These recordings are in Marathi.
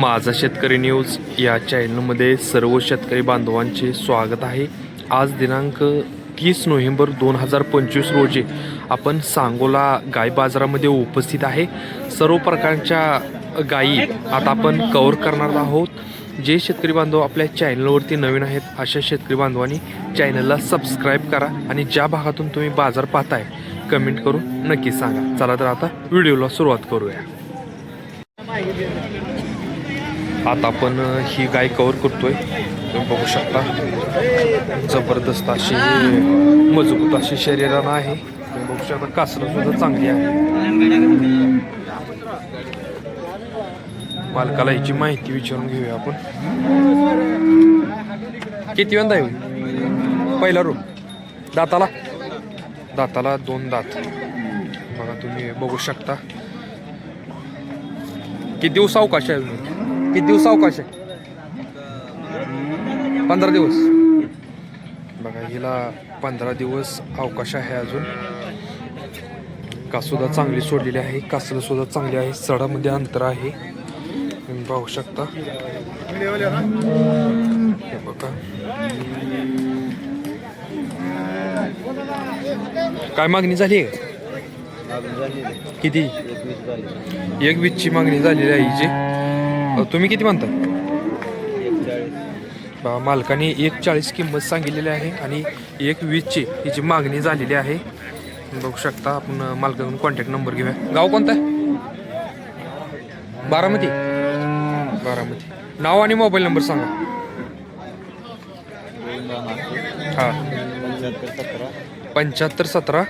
माझा शेतकरी न्यूज या चॅनलमध्ये सर्व शेतकरी बांधवांचे स्वागत आहे. आज दिनांक तीस नोव्हेंबर दोन हजार पंचवीस रोजी आपण सांगोला गाय बाजारामध्ये उपस्थित आहे. सर्व प्रकारच्या गायी आता आपण कवर करणार आहोत. जे शेतकरी बांधव आपल्या चॅनलवरती नवीन आहेत अशा शेतकरी बांधवांनी चॅनलला सबस्क्राईब करा आणि ज्या भागातून तुम्ही बाजार पाहताय कमेंट करून नक्की सांगा. चला तर आता व्हिडिओला सुरुवात करूया. आता आपण ही गाय कवर करतोय. तुम्ही बघू शकता. जबरदस्त अशी मजबूत अशी शरीरानं आहे. तुम्ही बघू शकता कासरं सुद्धा चांगली आहे. मालकाला याची माहिती विचारून घेऊया आपण. किती वेंदा आहे? पहिला रूम दाताला? दाताला दोन दात. बघा तुम्ही बघू शकता. किती दिवस अवकाश आहे? अजून? किती दिवस अवकाश आहे? पंधरा दिवस. बघा हिला पंधरा दिवस अवकाश आहे अजून. कासुद्धा चांगली सोडलेली आहे कासलं सुद्धा चांगली आहे सडामध्ये अंतर आहे. तुम्ही पाहू शकता. हे बघा. काय मागणी झाली आहे? किती? एक वीसची मागणी झालेली आहे हिची. तुम्ही किती म्हणता? मालकाने एक चाळीस किंमत सांगितलेली आहे आणि एक वीसची हिची मागणी झालेली आहे. बघू शकता आपण मालकाकडून कॉन्टॅक्ट नंबर घेऊया. गाव कोणतं आहे? बारामती. बारामती. नाव आणि मोबाईल नंबर सांगा. हां. पंच्याहत्तर सतरा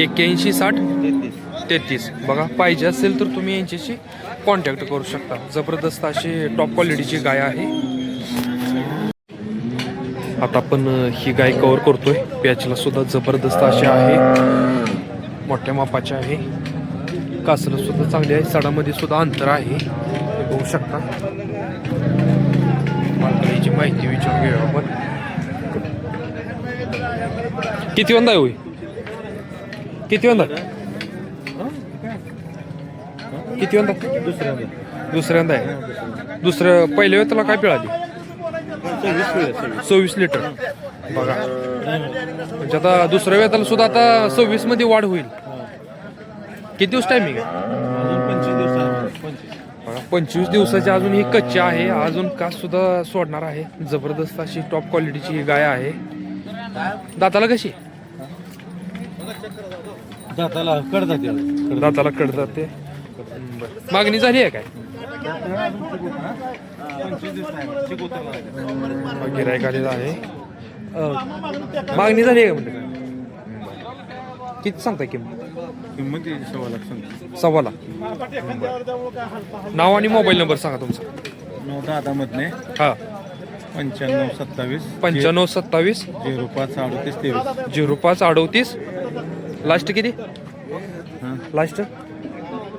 एक्क्याऐंशी साठ तेहतीस. बघा पाहिजे असेल तर तुम्ही यांच्याशी कॉन्टॅक्ट करू शकता. जबरदस्त अशी टॉप क्वालिटीची गाय आहे. आता आपण ही गाय कवर करतोय. पॅचला सुद्धा जबरदस्त अशी आहे. मोठ्या मापाची आहे. कासलं सुद्धा चांगली आहे. सडामध्ये सुद्धा अंतर आहे. बघू शकता. मला माहिती विचारून घेऊ आपण. किती वंदा आहे किती वंदा किती वंदा दुसऱ्यांदा आहे. दुसरं पहिल्या वेळ तुला काय पिळाली? सव्वीस लिटर. बघा. म्हणजे आता दुसऱ्या वेळेला सुद्धा आता सव्वीसमध्ये वाढ होईल. किती दिवस टायमिंग आहे? बघा पंचवीस दिवसाची अजून ही कच्ची आहे. अजून कास सुद्धा सोडणार आहे. जबरदस्त अशी टॉप क्वालिटीची ही गाय आहे. दाताला कशी? दाताला कडतात याला. दाताला कड जाते. मागणी झाली आहे काय? गिरायक आलेला आहे. अं, मागणी झाली आहे का म्हणते? किती सांगताय किंमत? किंमत आहे सव्वा लाख सांगतो. सव्वा लाख. नाव आणि मोबाईल नंबर सांगा तुमचा. नऊ दहा मधने हा. पंच्याण्णव सत्तावीस. पंच्याण्णव सत्तावीस. झिरो पाच अडतीस तेवीस. झिरो पाच अडोतीस. लास्ट किती? हां लास्ट?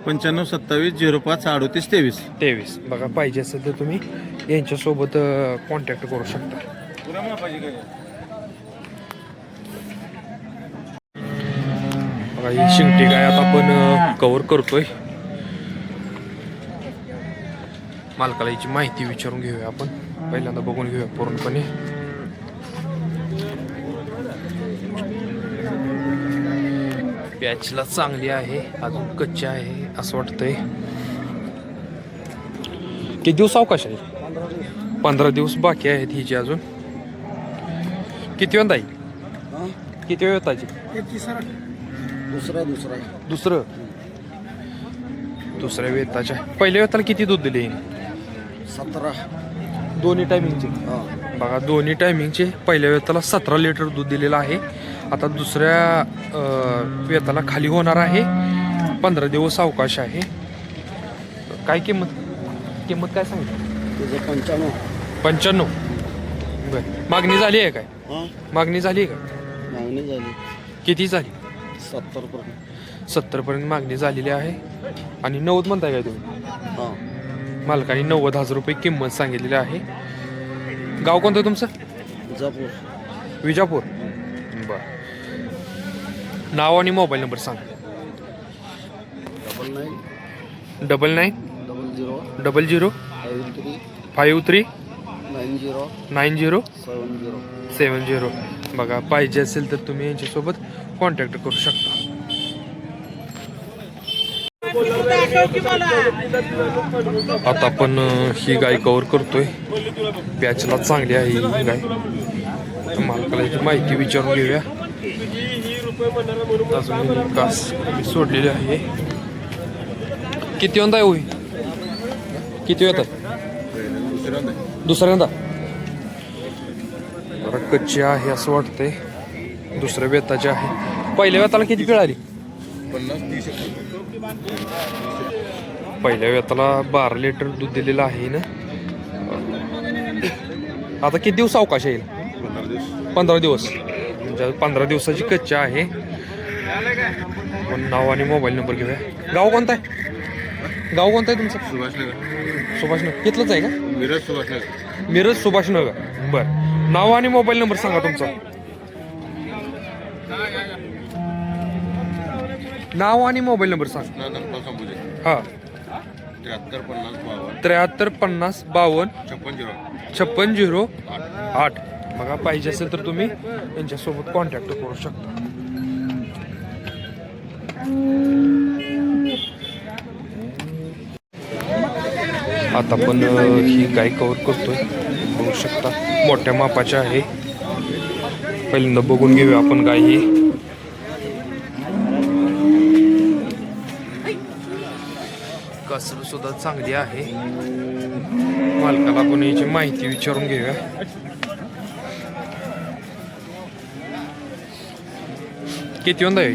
पंच्याण्णव सत्तावीस झिरो पाच अडतीस तेवीस. तेवीस. बघा पाहिजे असेल तर तुम्ही यांच्यासोबत कॉन्टॅक्ट करू शकता. बघा ही शिंगटी काय आता आपण कव्हर करतोय. मालकाला याची माहिती विचारून घेऊया आपण. पहिल्यांदा बघून घेऊया पूर्णपणे. पॅचला चांगली आहे अजून कच्ची आहे असं वाटतंय. किती दिवस अवकाश आहे पंधरा दिवस बाकी आहेत हिची अजून. किती वेळ येईल किती वेळ येताची दुसरा दुसरा. दुसरं? दुसऱ्या वेताच्या पहिल्या वेताला किती दूध दिले? सतरा. दोन्ही टायमिंगचे बघा दोन्ही टायमिंगचे पहिल्या वेताला सतरा लिटर दूध दिलेलं आहे. आता दुसऱ्या वेताला खाली होणार आहे. पंधरा दिवस अवकाश आहे. काय किंमत? किंमत काय सांगितलं? पंच्याण्णव. पंच्याण्णव. बर. मागणी झाली आहे काय? हा. मागणी झाली आहे का? मागणी झाली. किती झाली? सत्तर पर्यंत सत्तरपर्यंत मागणी झालेली आहे. आणि नव्वद म्हणताय काय तुम्ही? हा. मालकाने नव्वद हजार रुपये किंमत सांगितलेली आहे. गाव कोणतं तुमचं? विजापूर विजापूर. बर. नाव आणि मोबाईल नंबर सांग. Double nine. Double nine. Double zero. Double zero. Five three. Five three. Nine zero. Nine zero. Seven zero. Seven zero. बघा पाहिजे असेल तर तुम्ही यांच्यासोबत कॉन्टॅक्ट करू शकता. आता आपण अं, ही गाय कव्हर करतोय. पॅचला चांगली आहे ही गाय. मालकाला याची माहिती विचारून घेऊया. अजून कास मी सोडलेली आहे. किती वंदा होई? किती येतात? दुसऱ्यांदा. जरा कच्ची आहे असं वाटतंय. दुसऱ्या वेताची आहे. पहिल्या वेताला किती पिळाली पहिल्या वेताला बारा लिटर दूध दिलेलं आहे ना? आता किती दिवस अवकाश येईल? पंधरा दिवस. म्हणजे पंधरा दिवसाची कच्ची आहे. पण नाव आणि मोबाईल नंबर घेऊया. गाव कोणता आहे? गाव कोणतं आहे तुमचं? सुभाषनगर. सुभाषनगर तिथलंच आहे का? मिरज सुभाषनगर. मिरज सुभाषनगर. बर. नाव आणि मोबाईल नंबर सांगा तुमचा. नाव आणि मोबाईल नंबर सांग. हा. त्र्याहत्तर पन्नास बावन्न. त्र्याहत्तर पन्नास बावन्न. छप्पन झिरो. छप्पन झिरो आठ. बघा पाहिजे असेल तर तुम्ही यांच्यासोबत कॉन्टॅक्ट करू शकता. आता आपण ही गाय कवर करतोय. बघू शकता मोठ्या मापाच्या आहे. पहिल्यांदा बघून घेऊया आपण गाय ही. कसर सुद्धा चांगली आहे. मालकाला आपण याची माहिती विचारून घेऊया. किती वंदा आहे?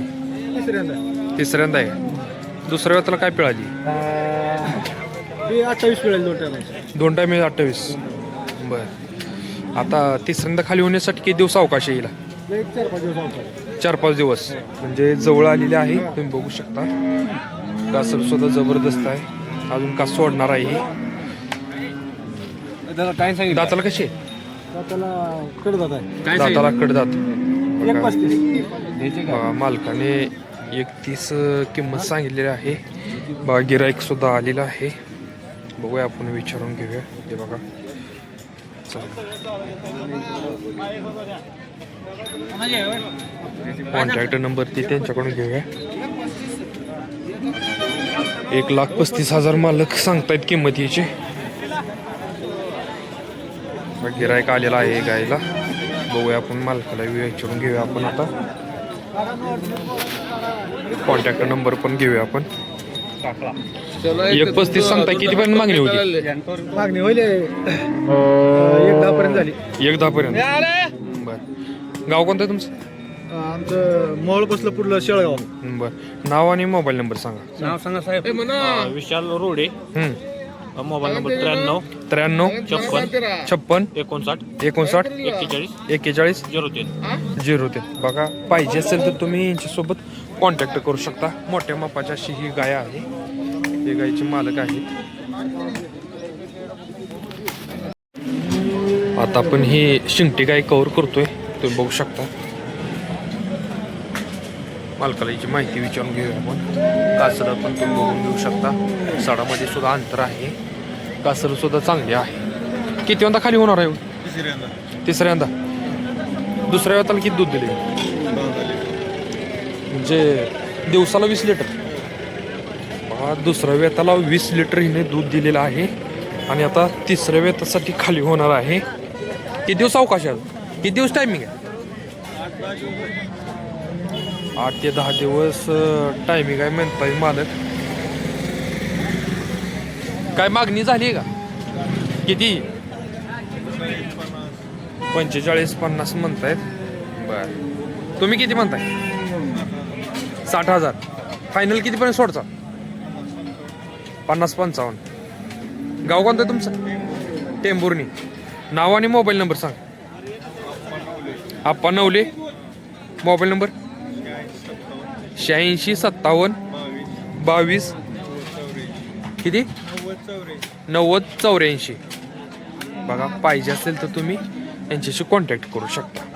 तिसऱ्यांदा. आहे. दुसऱ्या वेळेला काय पिळाली? अठ्ठावीस वेळेला दोन टायमाचे दोन टाइम अठ्ठावीस. बर. आता तिसऱ्यांदा खाली होण्यासाठी किती दिवस अवकाश येईल एक चार पाच दिवस आवतात चार पाच दिवस. म्हणजे जवळ आलेले आहे. तुम्ही बघू शकता. कासर सुद्धा जबरदस्त आहे. अजून का सोडणार आहे ही. त्याला काय सांगितलं? दाताला कशी? आहे? त्याला कडदात आहे. दाताला कडदात. एक बघा. पस्तीस बघा, मालकाने एकतीस किंमत सांगितलेली आहे. बघा गिराईक सुद्धा आलेला आहे. बघूया आपण विचारून घेऊया. ते बघा. कॉन्टॅक्ट नंबर ती त्यांच्याकडून घेऊया. एक लाख पस्तीस हजार मालक सांगतायत किंमत याची. गिरायक आलेला आहे गायला. बघूया आपण मालकाला विचारून घेऊया आपण आता. कॉन्टॅक्ट नंबर पण घेऊया आपण. एक पस्तीस सांगताय किती पर्यंत मागणी होती? मागणी होईल एक दहा पर्यंत झाली. एक दहा पर्यंत. बर. गाव कोणतं आहे तुमचं? आमचं मोहोळ बसलं पुढलं शेळगाव. बर. नाव आणि मोबाईल नंबर सांगा. नाव सांगा साहेब. विशाल रोडे. हम्म. मोबाईल नंबर त्र्याण्णव त्र्याण्णव छप्पन छप्पन एकोणसाठ एकोणसाठ एक्केचाळीस एक्केचाळीस झिरो तीन. झिरो ते बघा पाहिजे असेल तर तुम्ही यांच्यासोबत कॉन्टॅक्ट करू शकता. मोठ्या मापाची अशी ही गाय आहे. ही गायचे मालक आहेत आता आपण ही शिंगटी गाय कव्हर करतोय. तुम्ही बघू शकता. मालकाला याची माहिती विचारून घेऊया आपण. कासर पण तुम्ही बघून घेऊ शकता. सडामध्ये सुद्धा अंतर आहे. कासर सुद्धा चांगली आहे. किती वंदा खाली होणार आहे? तिसऱ्यांदा दुसऱ्या वेळाला किती दूध दिले? म्हणजे दिवसाला वीस लिटर. दुसऱ्या वेताला वीस लिटर हिने दूध दिलेलं आहे. आणि आता तिसऱ्या वेतासाठी खाली होणार आहे. किती दिवस अवकाश आहे? किती दिवस टायमिंग आहे? आठ ते दहा दिवस टायमिंग आहे म्हणताय मालक. काय मागणी झाली आहे का? किती? पंचेचाळीस पन्नास म्हणतायत. बर. तुम्ही किती म्हणताय? साठ हजार. फायनल कितीपर्यंत सोडचा? पन्नास पंचावन्न. गाव कोणतं आहे तुमचं? टेंबुर्णी नाव आणि मोबाईल नंबर सांग. आप्पा नवले. Mobile number? शहाऐंशी सत्तावन्न बावीस. किती? नव्वद चौऱ्याऐंशी. बघा पाहिजे असेल तर तुम्ही यांच्याशी कॉन्टॅक्ट करू शकता.